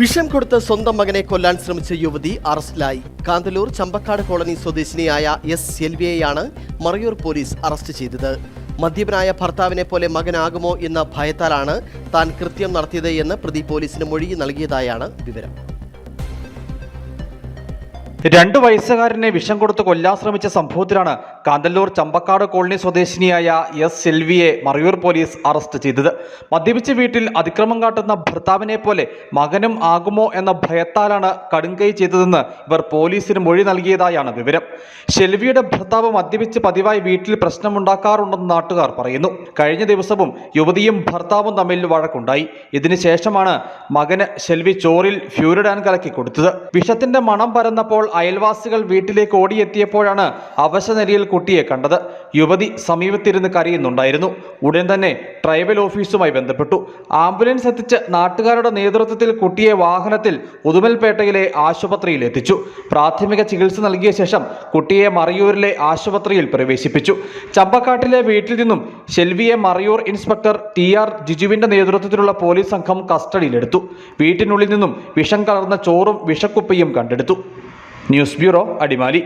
വിഷം കൊടുത്ത് സ്വന്തം മകനെ കൊല്ലാൻ ശ്രമിച്ച യുവതി അറസ്റ്റിലായി. കാന്തല്ലൂർ ചമ്പക്കാട് കോളനി സ്വദേശിനിയായ എസ് സെൽവിയെയാണ് മറയൂർ പോലീസ് അറസ്റ്റ് ചെയ്തത്. മദ്യപനായ ഭർത്താവിനെ പോലെ മകനാകുമോ എന്ന ഭയത്താലാണ് താൻ കൃത്യം നടത്തിയത് എന്ന് പ്രതി പോലീസിന് മൊഴി നൽകിയതായാണ് വിവരം. രണ്ടു വയസ്സുകാരനെ വിഷം കൊടുത്ത് കൊല്ലാൻ ശ്രമിച്ച സംഭവത്തിലാണ് കാന്തല്ലൂർ ചമ്പക്കാട് കോളനി സ്വദേശിനിയായ എസ് സെൽവിയെ മറയൂർ പോലീസ് അറസ്റ്റ് ചെയ്തത്. മദ്യപിച്ച വീട്ടിൽ അതിക്രമം കാട്ടുന്ന ഭർത്താവിനെ പോലെ മകനും ആകുമോ എന്ന ഭയത്താലാണ് കടുങ്കൈ ചെയ്തതെന്ന് ഇവർ പോലീസിന് മൊഴി നൽകിയതായാണ് വിവരം. ഷെൽവിയുടെ ഭർത്താവ് മദ്യപിച്ച് പതിവായി വീട്ടിൽ പ്രശ്നമുണ്ടാക്കാറുണ്ടെന്ന് നാട്ടുകാർ പറയുന്നു. കഴിഞ്ഞ ദിവസവും യുവതിയും ഭർത്താവും തമ്മിൽ വഴക്കുണ്ടായി. ഇതിനുശേഷമാണ് മകന് ഷെൽവി ചോറിൽ ഫ്യൂരിഡാൻ കലക്കി കൊടുത്തത്. വിഷത്തിന്റെ മണം പരന്നപ്പോൾ അയൽവാസികൾ വീട്ടിലേക്ക് ഓടിയെത്തിയപ്പോഴാണ് അവശനിലയിൽ കുട്ടിയെ കണ്ടത്. യുവതി സമീപത്തിരുന്ന് കരയുന്നുണ്ടായിരുന്നു. ഉടൻ തന്നെ ട്രൈബൽ ഓഫീസുമായി ബന്ധപ്പെട്ടു. ആംബുലൻസ് എത്തിച്ച് നാട്ടുകാരുടെ നേതൃത്വത്തിൽ കുട്ടിയെ വാഹനത്തിൽ ഉദുമൽപേട്ടയിലെ ആശുപത്രിയിൽ എത്തിച്ചു. പ്രാഥമിക ചികിത്സ നൽകിയ ശേഷം കുട്ടിയെ മറയൂരിലെ ആശുപത്രിയിൽ പ്രവേശിപ്പിച്ചു. ചമ്പക്കാട്ടിലെ വീട്ടിൽ നിന്നും ഷെൽവിയെ മറയൂർ ഇൻസ്പെക്ടർ ടി ആർ ജിജുവിന്റെ നേതൃത്വത്തിലുള്ള പോലീസ് സംഘം കസ്റ്റഡിയിലെടുത്തു. വീട്ടിനുള്ളിൽ നിന്നും വിഷം കലർന്ന ചോറും വിഷക്കുപ്പിയും കണ്ടെടുത്തു. News bureau Adimali.